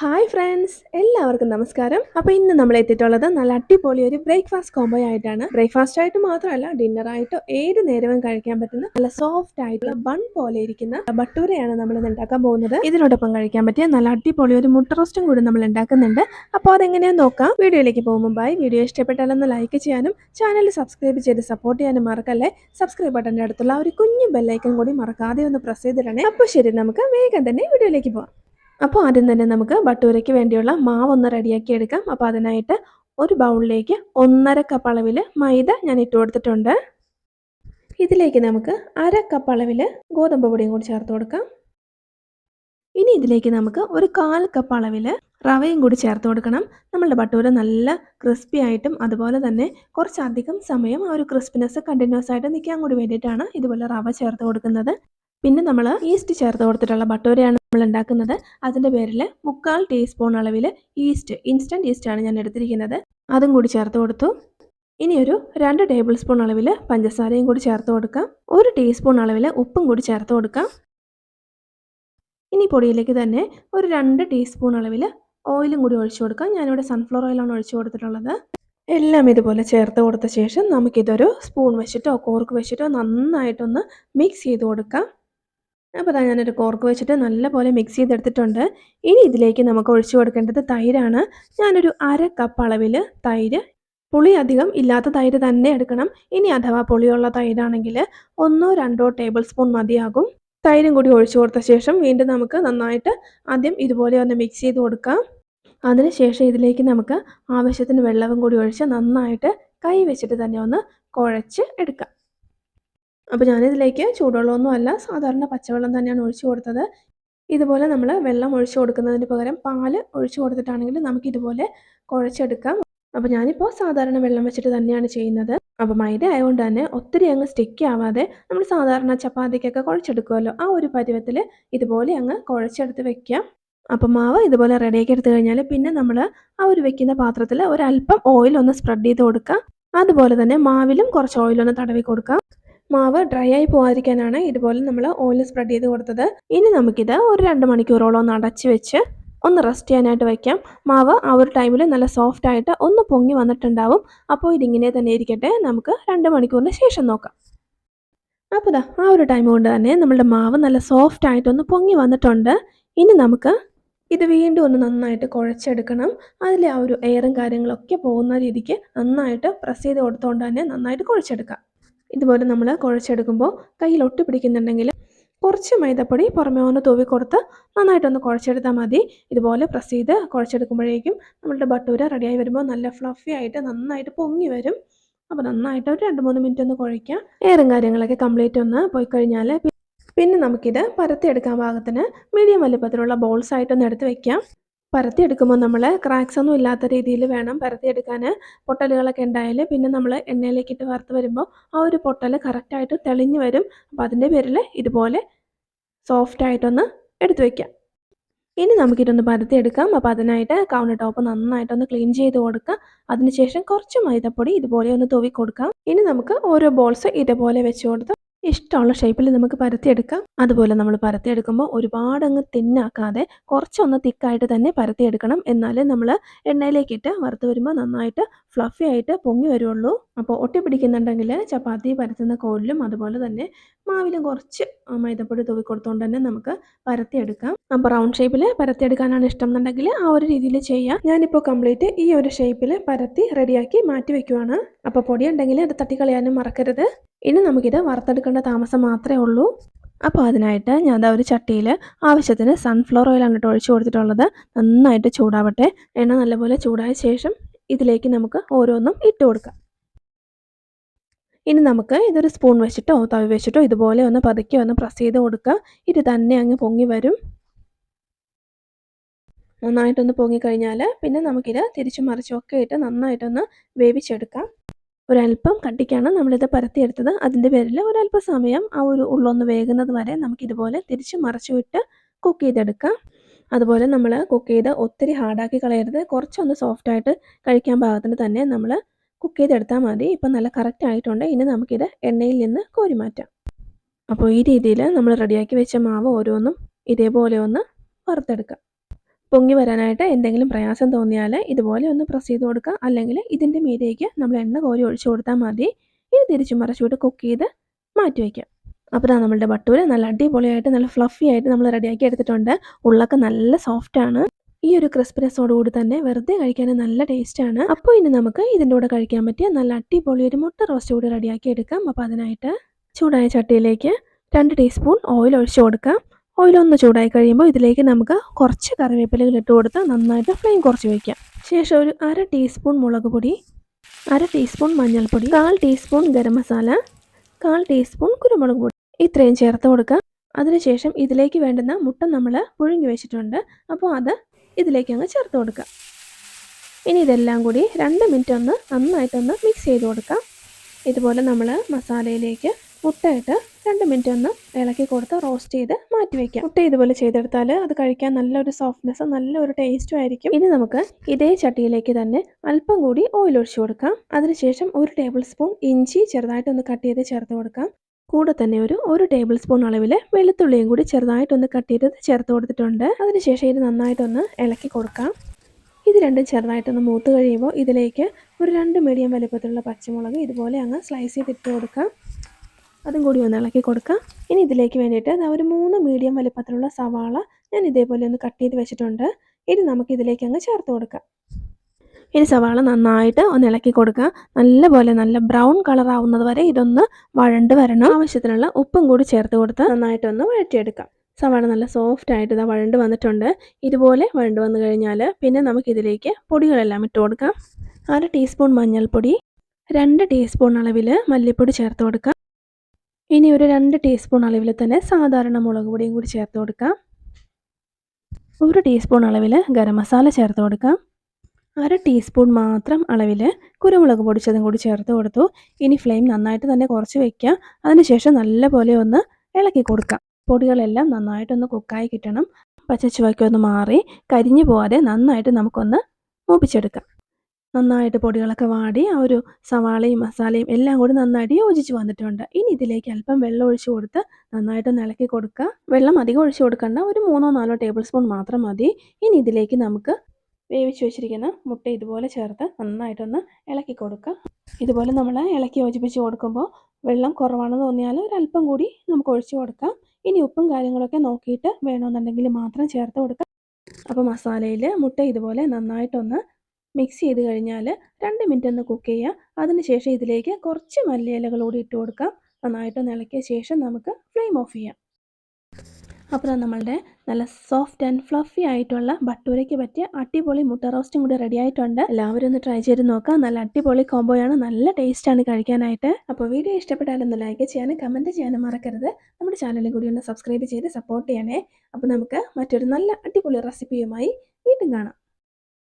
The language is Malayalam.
ഹായ് ഫ്രണ്ട്സ് എല്ലാവർക്കും നമസ്കാരം. അപ്പോൾ ഇന്ന് നമ്മൾ എത്തിയിട്ടുള്ളത് നല്ല അടിപൊളി ഒരു ബ്രേക്ക്ഫാസ്റ്റ് കോംബോ ആയിട്ടാണ്. ബ്രേക്ക്ഫാസ്റ്റ് ആയിട്ട് മാത്രമല്ല ഡിന്നർ ആയിട്ടോ ഏത് നേരവും കഴിക്കാൻ പറ്റുന്ന നല്ല സോഫ്റ്റ് ആയിട്ടുള്ള ബൺ പോലെ ഇരിക്കുന്ന ബട്ടൂരയാണ് നമ്മൾ ഉണ്ടാക്കാൻ പോകുന്നത്. ഇതിനോടൊപ്പം കഴിക്കാൻ പറ്റിയ നല്ല അടിപൊളി ഒരു മുട്ട റോസ്റ്റും കൂടി നമ്മൾ ഉണ്ടാക്കുന്നുണ്ട്. അപ്പോൾ അതെങ്ങനെയാണെന്ന് നോക്കാം. വീഡിയോയിലേക്ക് പോകുമ്പോൾ വീഡിയോ ഇഷ്ടപ്പെട്ടാലൊന്ന് ലൈക്ക് ചെയ്യാനും ചാനൽ സബ്സ്ക്രൈബ് ചെയ്ത് സപ്പോർട്ട് ചെയ്യാനും മറക്കല്ലേ? സബ്സ്ക്രൈബ് ബട്ടന്റെ അടുത്തുള്ള ഒരു കുഞ്ഞു ബെല്ലൈക്കൻ കൂടി മറക്കാതെ ഒന്ന് പ്രസ് ചെയ്തിടണേ. അപ്പോൾ ശരി നമുക്ക് വേഗം തന്നെ വീഡിയോയിലേക്ക് പോകാം അപ്പോൾ ആദ്യം തന്നെ നമുക്ക് ബട്ടൂരയ്ക്ക് വേണ്ടിയുള്ള മാവ് ഒന്ന് റെഡിയാക്കി എടുക്കാം. അപ്പോൾ അതിനായിട്ട് ഒരു ബൗളിലേക്ക് ഒന്നര കപ്പ് അളവിൽ മൈദ ഞാൻ ഇട്ട് കൊടുത്തിട്ടുണ്ട്. ഇതിലേക്ക് നമുക്ക് അര കപ്പ് അളവിൽ ഗോതമ്പ് പൊടിയും കൂടി ചേർത്ത് കൊടുക്കാം. ഇനി ഇതിലേക്ക് നമുക്ക് ഒരു കാൽ കപ്പ് അളവിൽ റവയും കൂടി ചേർത്ത് കൊടുക്കണം. നമ്മളുടെ ബട്ടൂര നല്ല ക്രിസ്പി ആയിട്ടും അതുപോലെ തന്നെ കുറച്ചധികം സമയം ആ ഒരു ക്രിസ്പിനെസ് കണ്ടിന്യൂസ് ആയിട്ട് നിൽക്കാൻ കൂടി വേണ്ടിയിട്ടാണ് ഇതുപോലെ റവ ചേർത്ത് കൊടുക്കുന്നത്. പിന്നെ നമ്മൾ ഈസ്റ്റ് ചേർത്ത് കൊടുത്തിട്ടുള്ള ബട്ടോരയാണ് നമ്മൾ ഉണ്ടാക്കുന്നത്. അതിന്റെ പേരിൽ മുക്കാൽ ടീസ്പൂൺ അളവിൽ ഈസ്റ്റ് ഇൻസ്റ്റന്റ് ഈസ്റ്റാണ് ഞാൻ എടുത്തിരിക്കുന്നത്. അതും കൂടി ചേർത്ത് കൊടുത്തു. ഇനി ഒരു രണ്ട് ടേബിൾ സ്പൂൺ അളവിൽ പഞ്ചസാരയും കൂടി ചേർത്ത് കൊടുക്കാം. ഒരു ടീസ്പൂൺ അളവിൽ ഉപ്പും കൂടി ചേർത്ത് കൊടുക്കാം. ഇനി പൊടിയിലേക്ക് തന്നെ ഒരു രണ്ട് ടീസ്പൂൺ അളവിൽ ഓയിലും കൂടി ഒഴിച്ചു കൊടുക്കാം. ഞാനിവിടെ സൺഫ്ലവർ ഓയിലാണ് ഒഴിച്ചു കൊടുത്തിട്ടുള്ളത്. എല്ലാം ഇതുപോലെ ചേർത്ത് കൊടുത്ത ശേഷം നമുക്കിതൊരു സ്പൂൺ വെച്ചിട്ടോ കോർക്ക് വെച്ചിട്ടോ നന്നായിട്ടൊന്ന് മിക്സ് ചെയ്ത് കൊടുക്കാം. അപ്പോൾ അതാ ഞാനൊരു കോർക്ക് വെച്ചിട്ട് നല്ലപോലെ മിക്സ് ചെയ്തെടുത്തിട്ടുണ്ട്. ഇനി ഇതിലേക്ക് നമുക്ക് ഒഴിച്ചു കൊടുക്കേണ്ടത് തൈരാണ്. ഞാനൊരു അര കപ്പ് അളവിൽ തൈര് പുളി അധികം ഇല്ലാത്ത തൈര് തന്നെ എടുക്കണം. ഇനി അഥവാ പുളിയുള്ള തൈരാണെങ്കിൽ ഒന്നോ രണ്ടോ ടേബിൾ സ്പൂൺ മതിയാകും. തൈരും കൂടി ഒഴിച്ചു കൊടുത്ത ശേഷം വീണ്ടും നമുക്ക് നന്നായിട്ട് ആദ്യം ഇതുപോലെ ഒന്ന് മിക്സ് ചെയ്ത് കൊടുക്കാം. അതിനുശേഷം ഇതിലേക്ക് നമുക്ക് ആവശ്യത്തിന് വെള്ളവും കൂടി ഒഴിച്ച് നന്നായിട്ട് കൈ വെച്ചിട്ട് തന്നെ ഒന്ന് കുഴച്ച് എടുക്കാം. അപ്പോൾ ഞാനിതിലേക്ക് ചൂടുവെള്ളമൊന്നും അല്ല സാധാരണ പച്ചവെള്ളം തന്നെയാണ് ഒഴിച്ചു കൊടുത്തത്. ഇതുപോലെ നമ്മൾ വെള്ളം ഒഴിച്ചു കൊടുക്കുന്നതിന് പകരം പാൽ ഒഴിച്ചു കൊടുത്തിട്ടാണെങ്കിൽ നമുക്ക് ഇതുപോലെ കുഴച്ചെടുക്കാം. അപ്പോൾ ഞാനിപ്പോൾ സാധാരണ വെള്ളം വെച്ചിട്ട് തന്നെയാണ് ചെയ്യുന്നത്. അപ്പോൾ മൈദ ആയതുകൊണ്ട് തന്നെ ഒത്തിരി അങ്ങ് സ്റ്റിക്ക് ആവാതെ നമ്മൾ സാധാരണ ചപ്പാത്തിക്കൊക്കെ കുഴച്ചെടുക്കുമല്ലോ. ആ ഒരു പരുവത്തിൽ ഇതുപോലെ അങ്ങ് കുഴച്ചെടുത്ത് വെക്കാം. അപ്പോൾ മാവ് ഇതുപോലെ റെഡിയാക്കി എടുത്തു കഴിഞ്ഞാൽ പിന്നെ നമ്മൾ ആ ഒരു വെക്കുന്ന പാത്രത്തിൽ ഒരല്പം ഓയിൽ ഒന്ന് സ്പ്രെഡ് ചെയ്ത് കൊടുക്കാം. അതുപോലെ തന്നെ മാവിലും കുറച്ച് ഓയിലൊന്ന് തടവി കൊടുക്കാം. മാവ് ഡ്രൈ ആയി പോകാതിരിക്കാനാണ് ഇതുപോലെ നമ്മൾ ഓയിൽ സ്പ്രെഡ് ചെയ്ത് കൊടുത്തത്. ഇനി നമുക്കിത് ഒരു രണ്ട് മണിക്കൂറോളം ഒന്ന് അടച്ച് വെച്ച് ഒന്ന് റെസ്റ്റ് ചെയ്യാനായിട്ട് വയ്ക്കാം മാവ് ആ ഒരു ടൈമിൽ നല്ല സോഫ്റ്റ് ആയിട്ട് ഒന്ന് പൊങ്ങി വന്നിട്ടുണ്ടാവും. അപ്പോൾ ഇതിങ്ങനെ തന്നെ ഇരിക്കട്ടെ. നമുക്ക് രണ്ട് മണിക്കൂറിന് ശേഷം നോക്കാം. അപ്പോൾ ഇതാ ആ ഒരു ടൈം കൊണ്ട് തന്നെ നമ്മുടെ മാവ് നല്ല സോഫ്റ്റ് ആയിട്ട് ഒന്ന് പൊങ്ങി വന്നിട്ടുണ്ട്. ഇനി നമുക്ക് ഇത് വീണ്ടും ഒന്ന് നന്നായിട്ട് കുഴച്ചെടുക്കണം. അതിലെ ആ ഒരു എയറും കാര്യങ്ങളൊക്കെ പോകുന്ന രീതിക്ക് നന്നായിട്ട് പ്രസ് ചെയ്ത് കൊടുത്തുകൊണ്ട് തന്നെ നന്നായിട്ട് കുഴച്ചെടുക്കാം. ഇതുപോലെ നമ്മൾ കുഴച്ചെടുക്കുമ്പോൾ കയ്യിൽ ഒട്ടി പിടിക്കുന്നുണ്ടെങ്കിൽ കുറച്ച് മൈദപ്പൊടി പുറമേ ഒന്ന് തൂവി കൊടുത്ത് നന്നായിട്ടൊന്ന് കുഴച്ചെടുത്താൽ മതി. ഇതുപോലെ പ്രസ് ചെയ്ത് കുഴച്ചെടുക്കുമ്പോഴേക്കും നമ്മളുടെ ബട്ടൂര റെഡിയായി വരുമ്പോൾ നല്ല ഫ്ലഫി ആയിട്ട് നന്നായിട്ട് പൊങ്ങി വരും. അപ്പോൾ നന്നായിട്ട് ഒരു രണ്ട് മൂന്ന് മിനിറ്റ് ഒന്ന് കുഴയ്ക്കാം. എയറും കാര്യങ്ങളൊക്കെ കംപ്ലീറ്റ് ഒന്ന് പോയി കഴിഞ്ഞാൽ പിന്നെ നമുക്കിത് പരത്തിയെടുക്കാൻ പാകത്തിന് മീഡിയം വലുപ്പത്തിലുള്ള ബോൾസ് ആയിട്ടൊന്ന് എടുത്ത് വെക്കാം. പരത്തിയെടുക്കുമ്പോൾ നമ്മൾ ക്രാക്സ് ഒന്നും ഇല്ലാത്ത രീതിയിൽ വേണം പരത്തിയെടുക്കാൻ. പൊട്ടലുകളൊക്കെ ഉണ്ടായാൽ പിന്നെ നമ്മൾ എണ്ണയിലേക്ക് ഇട്ട് വറുത്ത് വരുമ്പോൾ ആ ഒരു പൊട്ടൽ കറക്റ്റായിട്ട് തെളിഞ്ഞു വരും. അപ്പോൾ അതിന്റെ പേരിൽ ഇതുപോലെ സോഫ്റ്റ് ആയിട്ടൊന്ന് എടുത്തു വയ്ക്കാം ഇനി നമുക്കിതൊന്ന് പരത്തിയെടുക്കാം. അപ്പോൾ അതിനായിട്ട് കൗണ്ടർ ടോപ്പ് നന്നായിട്ടൊന്ന് ക്ലീൻ ചെയ്ത് കൊടുക്കാം അതിനുശേഷം കുറച്ച് മൈദപ്പൊടി ഇതുപോലെ ഒന്ന് തൂവി കൊടുക്കാം. ഇനി നമുക്ക് ഓരോ ബോൾസ് ഇതുപോലെ വെച്ച് കൊടുത്ത് ഇഷ്ടമുള്ള ഷേപ്പിൽ നമുക്ക് പരത്തിയെടുക്കാം. അതുപോലെ നമ്മൾ പരത്തിയെടുക്കുമ്പോൾ ഒരുപാട് അങ്ങ് തിന്നാക്കാതെ കുറച്ചൊന്ന് തിക്കായിട്ട് തന്നെ പരത്തിയെടുക്കണം. എന്നാലേ നമ്മൾ എണ്ണയിലേക്കിട്ട് വറുത്ത് വരുമ്പോൾ നന്നായിട്ട് ഫ്ലഫി ആയിട്ട് പൊങ്ങി വരുള്ളൂ. അപ്പോൾ ഒട്ടി പിടിക്കുന്നുണ്ടെങ്കിൽ ചപ്പാത്തി പരത്തുന്ന കോലിലും അതുപോലെ തന്നെ മാവിലും കുറച്ച് മൈദപ്പൊടി തൂവി കൊടുത്തുകൊണ്ട് തന്നെ നമുക്ക് പരത്തിയെടുക്കാം. അപ്പോൾ റൗണ്ട് ഷേപ്പിൽ പരത്തിയെടുക്കാനാണ് ഇഷ്ടം എന്നുണ്ടെങ്കിൽ ആ ഒരു രീതിയിൽ ചെയ്യാം. ഞാനിപ്പോൾ കംപ്ലീറ്റ് ഈ ഒരു ഷേപ്പിൽ പരത്തി റെഡിയാക്കി മാറ്റി വെക്കുവാണ്. അപ്പോൾ പൊടി ഉണ്ടെങ്കിൽ അത് തട്ടിക്കളയാനും മറക്കരുത്. ഇനി നമുക്കിത് വറുത്തെടുക്കേണ്ട താമസം മാത്രമേ ഉള്ളൂ. അപ്പോൾ അതിനായിട്ട് ഞാൻ അതാ ഒരു ചട്ടിയിൽ ആവശ്യത്തിന് സൺഫ്ലവർ ഓയിലാണ് കേട്ടോ ഒഴിച്ചു കൊടുത്തിട്ടുള്ളത്. നന്നായിട്ട് ചൂടാവട്ടെ. എണ്ണ നല്ലപോലെ ചൂടായ ശേഷം ഇതിലേക്ക് നമുക്ക് ഓരോന്നും ഇട്ട് കൊടുക്കാം. ഇനി നമുക്ക് ഇതൊരു സ്പൂൺ വെച്ചിട്ടോ തവി വെച്ചിട്ടോ ഇതുപോലെ ഒന്ന് പതുക്കെ ഒന്ന് പ്രസ് ചെയ്ത് കൊടുക്കുക. ഇത് തന്നെ അങ്ങ് പൊങ്ങി വരും. നന്നായിട്ടൊന്ന് പൊങ്ങിക്കഴിഞ്ഞാൽ പിന്നെ നമുക്കിത് തിരിച്ചു മറിച്ചൊക്കെ ഇട്ട് നന്നായിട്ടൊന്ന് വേവിച്ചെടുക്കാം. ഒരല്പം കട്ടിക്കാണ് നമ്മളിത് പരത്തിയെടുത്തത്. അതിന്റെ പേരിൽ ഒരല്പം സമയം ആ ഒരു ഉള്ളൊന്ന് വേകുന്നത് വരെ നമുക്കിതുപോലെ തിരിച്ച് മറച്ചു വിട്ട് കുക്ക് ചെയ്തെടുക്കാം. അതുപോലെ നമ്മൾ കുക്ക് ചെയ്ത് ഒത്തിരി ഹാർഡാക്കി കളയരുത്. കുറച്ചൊന്ന് സോഫ്റ്റായിട്ട് കഴിക്കാൻ പാകത്തിന് തന്നെ നമ്മൾ കുക്ക് ചെയ്തെടുത്താൽ മതി. ഇപ്പം നല്ല കറക്റ്റ് ആയിട്ടുണ്ട്. ഇനി നമുക്കിത് എണ്ണയിൽ നിന്ന് കോരി മാറ്റാം. അപ്പോൾ ഈ രീതിയിൽ നമ്മൾ റെഡിയാക്കി വെച്ച മാവ് ഓരോന്നും ഇതേപോലെ ഒന്ന് വറുത്തെടുക്കാം. പൊങ്ങി വരാനായിട്ട് എന്തെങ്കിലും പ്രയാസം തോന്നിയാൽ ഇതുപോലെ ഒന്ന് പ്രസ് ചെയ്ത് കൊടുക്കുക. അല്ലെങ്കിൽ ഇതിന്റെ മീതേക്ക് നമ്മൾ എണ്ണ കോരി ഒഴിച്ചു കൊടുത്താൽ മതി. ഇത് തിരിച്ചു മറച്ചുവിട്ട് കുക്ക് ചെയ്ത് മാറ്റി വയ്ക്കാം. അപ്പോൾ ഇതാ നമ്മളുടെ ബട്ടൂര് നല്ല അടിപൊളിയായിട്ട് നല്ല ഫ്ലഫി ആയിട്ട് നമ്മൾ റെഡിയാക്കി എടുത്തിട്ടുണ്ട്. ഉള്ളൊക്കെ നല്ല സോഫ്റ്റ് ആണ്. ഈ ഒരു ക്രിസ്പിനെസ്സോടുകൂടി തന്നെ വെറുതെ കഴിക്കാൻ നല്ല ടേസ്റ്റ് ആണ്. അപ്പോൾ ഇനി നമുക്ക് ഇതിന്റെ കൂടെ കഴിക്കാൻ പറ്റിയ നല്ല അടിപൊളി ഒരു മുട്ട റോസ്റ്റ് കൂടി റെഡിയാക്കി എടുക്കാം. അപ്പോൾ അതിനായിട്ട് ചൂടായ ചട്ടിയിലേക്ക് രണ്ട് ടീസ്പൂൺ ഓയിൽ ഒഴിച്ചു കൊടുക്കാം. ഓയിൽ ഒന്ന് ചൂടായി കഴിയുമ്പോൾ ഇതിലേക്ക് നമുക്ക് കുറച്ച് കറിവേപ്പിലകൾ ഇട്ട് കൊടുത്ത് നന്നായിട്ട് ഫ്ലെയിം കുറച്ച് വയ്ക്കാം ശേഷം ഒരു അര ടീസ്പൂൺ മുളക് പൊടി അര ടീസ്പൂൺ മഞ്ഞൾപ്പൊടി കാൽ ടീസ്പൂൺ ഗരം മസാല കാൽ ടീസ്പൂൺ കുരുമുളക് പൊടി. ഇത്രയും ചേർത്ത് കൊടുക്കുക. അതിനുശേഷം ഇതിലേക്ക് വേണ്ടുന്ന മുട്ട നമ്മൾ പുഴുങ്ങി വെച്ചിട്ടുണ്ട്. അപ്പോൾ അത് ഇതിലേക്ക് അങ്ങ് ചേർത്ത് കൊടുക്കുക. ഇനി ഇതെല്ലാം കൂടി രണ്ട് മിനിറ്റ് ഒന്ന് നന്നായിട്ടൊന്ന് മിക്സ് ചെയ്ത് കൊടുക്കാം. ഇതുപോലെ നമ്മൾ മസാലയിലേക്ക് മുട്ടയിട്ട് രണ്ട് മിനിറ്റ് ഒന്ന് ഇളക്കി കൊടുത്ത് റോസ്റ്റ് ചെയ്ത് മാറ്റി വയ്ക്കാം മുട്ട ഇതുപോലെ ചെയ്തെടുത്താൽ അത് കഴിക്കാൻ നല്ലൊരു സോഫ്റ്റ്നെസ് നല്ലൊരു ടേസ്റ്റും ആയിരിക്കും. ഇനി നമുക്ക് ഇതേ ചട്ടിയിലേക്ക് തന്നെ അല്പം കൂടി ഓയിൽ ഒഴിച്ചു കൊടുക്കാം. അതിനുശേഷം ഒരു ടേബിൾ സ്പൂൺ ഇഞ്ചി ചെറുതായിട്ടൊന്ന് കട്ട് ചെയ്ത് ചേർത്ത് കൊടുക്കാം. കൂടെ തന്നെ ഒരു ഒരു ടേബിൾ സ്പൂൺ അളവിൽ വെളുത്തുള്ളിയും കൂടി ചെറുതായിട്ടൊന്ന് കട്ട് ചെയ്ത് ചേർത്ത് കൊടുത്തിട്ടുണ്ട്. അതിനുശേഷം ഇത് നന്നായിട്ടൊന്ന് ഇളക്കി കൊടുക്കാം. ഇത് രണ്ടും ചെറുതായിട്ടൊന്ന് മൂത്ത് കഴിയുമ്പോൾ ഇതിലേക്ക് ഒരു രണ്ട് മീഡിയം വലുപ്പത്തിലുള്ള പച്ചമുളക് ഇതുപോലെ അങ്ങ് സ്ലൈസ് ചെയ്തിട്ട് കൊടുക്കാം. അതും കൂടി ഒന്ന് ഇളക്കി കൊടുക്കാം. ഇനി ഇതിലേക്ക് വേണ്ടിയിട്ട് ഒരു മൂന്ന് മീഡിയം വലിപ്പത്തിലുള്ള സവാള ഞാൻ ഇതേപോലെ ഒന്ന് കട്ട് ചെയ്ത് വെച്ചിട്ടുണ്ട്. ഇനി നമുക്ക് ഇതിലേക്ക് അങ്ങ് ചേർത്ത് കൊടുക്കാം. ഇനി സവാള നന്നായിട്ട് ഒന്ന് ഇളക്കി കൊടുക്കുക നല്ലപോലെ നല്ല ബ്രൗൺ കളർ ആവുന്നത് വരെ ഇതൊന്ന് വഴണ്ട് വരണം. ആവശ്യത്തിനുള്ള ഉപ്പും കൂടി ചേർത്ത് കൊടുത്ത് നന്നായിട്ടൊന്ന് വഴറ്റിയെടുക്കാം. സവാള നല്ല സോഫ്റ്റ് ആയിട്ട് ഇതാ വഴണ്ട് വന്നിട്ടുണ്ട്. ഇതുപോലെ വഴണ്ട് വന്നു കഴിഞ്ഞാൽ പിന്നെ നമുക്ക് നമുക്കിതിലേക്ക് പൊടികളെല്ലാം ഇട്ട് കൊടുക്കാം. അര ടീസ്പൂൺ മഞ്ഞൾപ്പൊടി രണ്ട് ടീസ്പൂൺ അളവിൽ മല്ലിപ്പൊടി ചേർത്ത് കൊടുക്കാം. ഇനി ഒരു രണ്ട് ടീസ്പൂൺ അളവിൽ തന്നെ സാധാരണ മുളക് പൊടിയും കൂടി ചേർത്ത് കൊടുക്കാം. ഒരു ടീസ്പൂൺ അളവിൽ ഗരം മസാല ചേർത്ത് കൊടുക്കാം. അര ടീസ്പൂൺ മാത്രം അളവിൽ കുരുമുളക് പൊടിച്ചതും കൂടി ചേർത്ത് കൊടുത്തു. ഇനി ഫ്ലെയിം നന്നായിട്ട് തന്നെ കുറച്ച് വയ്ക്കുക അതിനുശേഷം നല്ലപോലെ ഒന്ന് ഇളക്കി കൊടുക്കാം. പൊടികളെല്ലാം നന്നായിട്ടൊന്ന് കുക്കായി കിട്ടണം. പച്ചച്ചുവയ്ക്ക് ഒന്ന് മാറി കരിഞ്ഞു പോവാതെ നന്നായിട്ട് നമുക്കൊന്ന് മൂപ്പിച്ചെടുക്കാം. നന്നായിട്ട് പൊടികളൊക്കെ വാടി ആ ഒരു സവാളയും മസാലയും എല്ലാം കൂടി നന്നായിട്ട് യോജിച്ച് വന്നിട്ടുണ്ട്. ഇനി ഇതിലേക്ക് അല്പം വെള്ളം ഒഴിച്ച് കൊടുത്ത് നന്നായിട്ട് ഇളക്കി കൊടുക്കുക. വെള്ളം അധികം ഒഴിച്ച് കൊടുക്കണ്ട. ഒരു മൂന്നോ നാലോ ടേബിൾ സ്പൂൺ മാത്രം മതി. ഇനി ഇതിലേക്ക് നമുക്ക് വേവിച്ച് വെച്ചിരിക്കുന്ന മുട്ട ഇതുപോലെ ചേർത്ത് നന്നായിട്ടൊന്ന് ഇളക്കി കൊടുക്കുക. ഇതുപോലെ നമ്മൾ ഇളക്കി യോജിപ്പിച്ച് കൊടുക്കുമ്പോൾ വെള്ളം കുറവാണെന്ന് തോന്നിയാൽ ഒരല്പം കൂടി നമുക്ക് ഒഴിച്ചു കൊടുക്കാം. ഇനി ഉപ്പും കാര്യങ്ങളൊക്കെ നോക്കിയിട്ട് വേണമെന്നുണ്ടെങ്കിൽ മാത്രം ചേർത്ത് കൊടുക്കാം. അപ്പോൾ മസാലയിൽ മുട്ട ഇതുപോലെ നന്നായിട്ടൊന്ന് മിക്സ് ചെയ്ത് കഴിഞ്ഞാൽ രണ്ട് മിനിറ്റ് ഒന്ന് കുക്ക് ചെയ്യുക അതിനുശേഷം ഇതിലേക്ക് കുറച്ച് മല്ലിയിലകൾ കൂടി ഇട്ട് കൊടുക്കാം. നന്നായിട്ട് ഇളക്കിയ ശേഷം നമുക്ക് ഫ്ലെയിം ഓഫ് ചെയ്യാം. അപ്പോൾ നമ്മളുടെ നല്ല സോഫ്റ്റ് ആൻഡ് ഫ്ലഫി ആയിട്ടുള്ള ബട്ടൂരയ്ക്ക് പറ്റിയ അടിപൊളി മുട്ട റോസ്റ്റും കൂടി റെഡി ആയിട്ടുണ്ട്. എല്ലാവരും ഒന്ന് ട്രൈ ചെയ്ത് നോക്കാം. നല്ല അടിപൊളി കോംബോയാണ് നല്ല ടേസ്റ്റാണ് കഴിക്കാനായിട്ട്. അപ്പോൾ വീഡിയോ ഇഷ്ടപ്പെട്ടാലൊന്ന് ലൈക്ക് ചെയ്യാനും കമന്റ് ചെയ്യാനും മറക്കരുത്. നമ്മുടെ ചാനലും കൂടി ഒന്ന് സബ്സ്ക്രൈബ് ചെയ്ത് സപ്പോർട്ട് ചെയ്യണേ. അപ്പോൾ നമുക്ക് മറ്റൊരു നല്ല അടിപൊളി റെസിപ്പിയുമായി വീണ്ടും കാണാം.